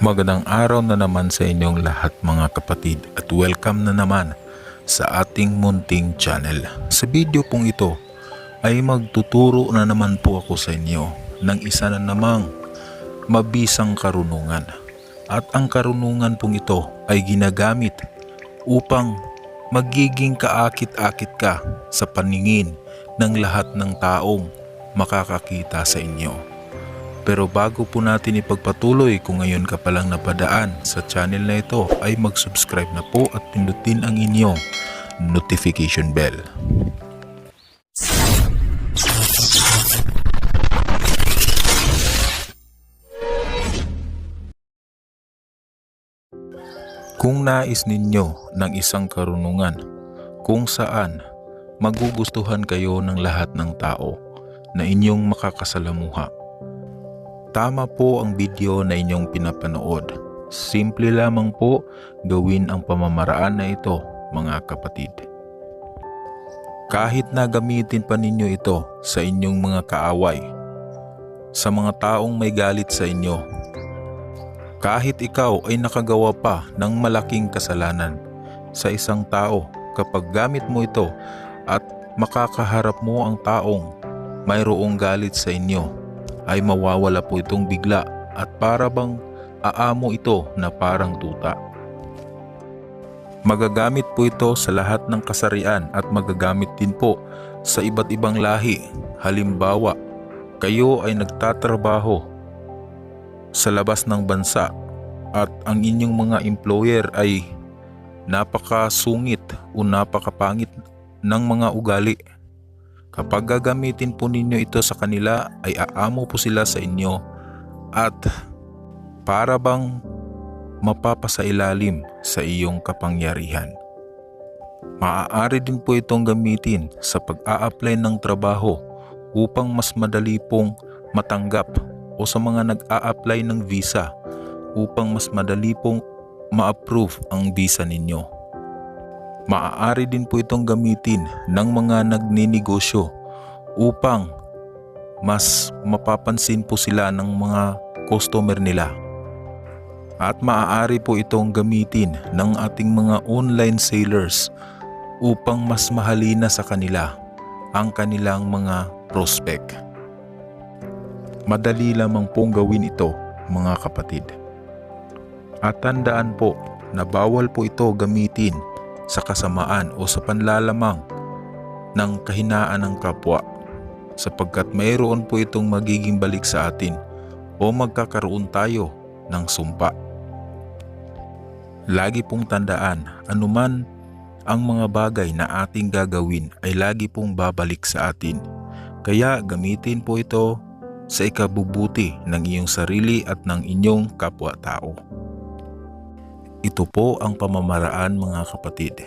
Magandang araw na naman sa inyong lahat mga kapatid at welcome na naman sa ating munting channel. Sa video pong ito ay magtuturo na naman po ako sa inyo ng isa na namang mabisang karunungan. At ang karunungan pong ito ay ginagamit upang magiging kaakit-akit ka sa paningin ng lahat ng taong makakakita sa inyo. Pero bago po natin ipagpatuloy kung ngayon ka palang napadaan sa channel na ito ay mag-subscribe na po at pindutin ang inyong notification bell. Kung nais ninyo ng isang karunungan kung saan magugustuhan kayo ng lahat ng tao na inyong makakasalamuha. Tama po ang video na inyong pinapanood. Simple lamang po gawin ang pamamaraan na ito mga kapatid. Kahit na gamitin pa ninyo ito sa inyong mga kaaway, sa mga taong may galit sa inyo, kahit ikaw ay nakagawa pa ng malaking kasalanan sa isang tao kapag gamit mo ito at makakaharap mo ang taong mayroong galit sa inyo ay mawawala po itong bigla at para bang aamo ito na parang tuta. Magagamit po ito sa lahat ng kasarian at magagamit din po sa iba't ibang lahi. Halimbawa, kayo ay nagtatrabaho sa labas ng bansa at ang inyong mga employer ay napakasungit o napakapangit ng mga ugali. Kapag gagamitin po ninyo ito sa kanila ay aamo po sila sa inyo at para bang mapapasailalim sa iyong kapangyarihan. Maaari din po itong gamitin sa pag-a-apply ng trabaho upang mas madali pong matanggap o sa mga nag-a-apply ng visa upang mas madali pong ma-approve ang visa ninyo. Maaari din po itong gamitin ng mga nagninegosyo upang mas mapapansin po sila ng mga customer nila. At maaari po itong gamitin ng ating mga online sellers upang mas mahalina sa kanila ang kanilang mga prospect. Madali lamang pong gawin ito mga kapatid. At tandaan po na bawal po ito gamitin sa kasamaan o sa panlalamang ng kahinaan ng kapwa sapagkat mayroon po itong magiging balik sa atin o magkakaroon tayo ng sumpa. Lagi pong tandaan, anuman ang mga bagay na ating gagawin ay lagi pong babalik sa atin. Kaya gamitin po ito sa ikabubuti ng iyong sarili at ng inyong kapwa-tao. Ito po ang pamamaraan mga kapatid.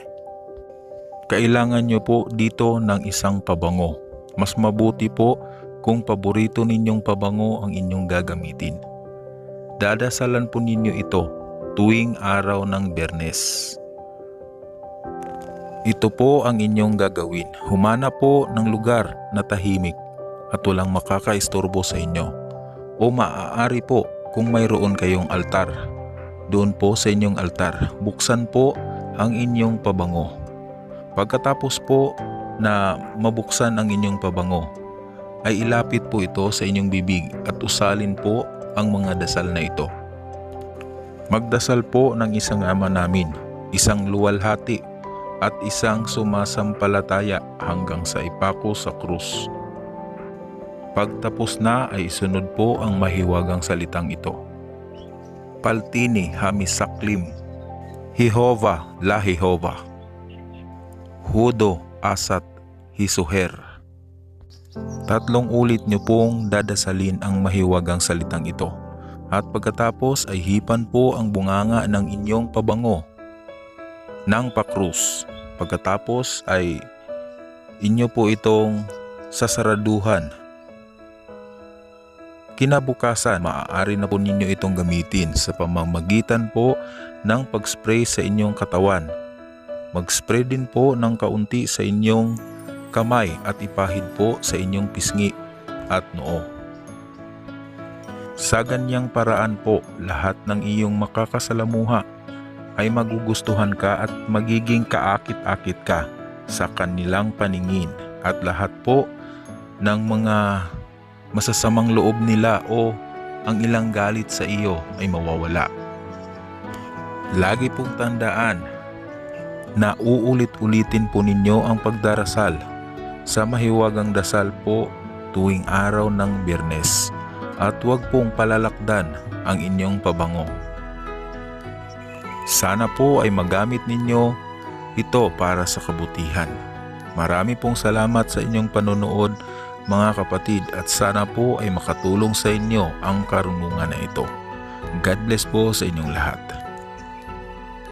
Kailangan nyo po dito ng isang pabango. Mas mabuti po kung paborito ninyong pabango ang inyong gagamitin. Dadasalan po ninyo ito tuwing araw ng bernes. Ito po ang inyong gagawin. Humana po ng lugar na tahimik at walang makakaistorbo sa inyo. O maaari po kung mayroon kayong altar. Doon po sa inyong altar, buksan po ang inyong pabango. Pagkatapos po na mabuksan ang inyong pabango, ay ilapit po ito sa inyong bibig at usalin po ang mga dasal na ito. Magdasal po ng isang ama namin, isang luwalhati at isang sumasampalataya hanggang sa ipako sa krus. Pagtapos na ay sunod po ang mahiwagang salitang ito. Paltini hamisaklim, Hihova la Hihova, Hudo asat hisuher. Tatlong ulit niyo pong dadasalin ang mahiwagang salitang ito. At pagkatapos ay hipan po ang bunganga ng inyong pabango ng pakrus. Pagkatapos ay inyo po itong sasaraduhan Kinabukasan, maaari na po ninyo itong gamitin sa pamamagitan po ng pag-spray sa inyong katawan. Mag-spray din po ng kaunti sa inyong kamay at ipahid po sa inyong pisngi at noo. Sa ganyang paraan po, lahat ng iyong makakasalamuha ay magugustuhan ka at magiging kaakit-akit ka sa kanilang paningin at lahat po ng mga masasamang loob nila o ang ilang galit sa iyo ay mawawala. Lagi pong tandaan na uulit-ulitin po ninyo ang pagdarasal sa mahiwagang dasal po tuwing araw ng biyernes at huwag pong palalakdan ang inyong pabango. Sana po ay magamit ninyo ito para sa kabutihan. Marami pong salamat sa inyong panonood mga kapatid at sana po ay makatulong sa inyo ang karunungan na ito. God bless po sa inyong lahat.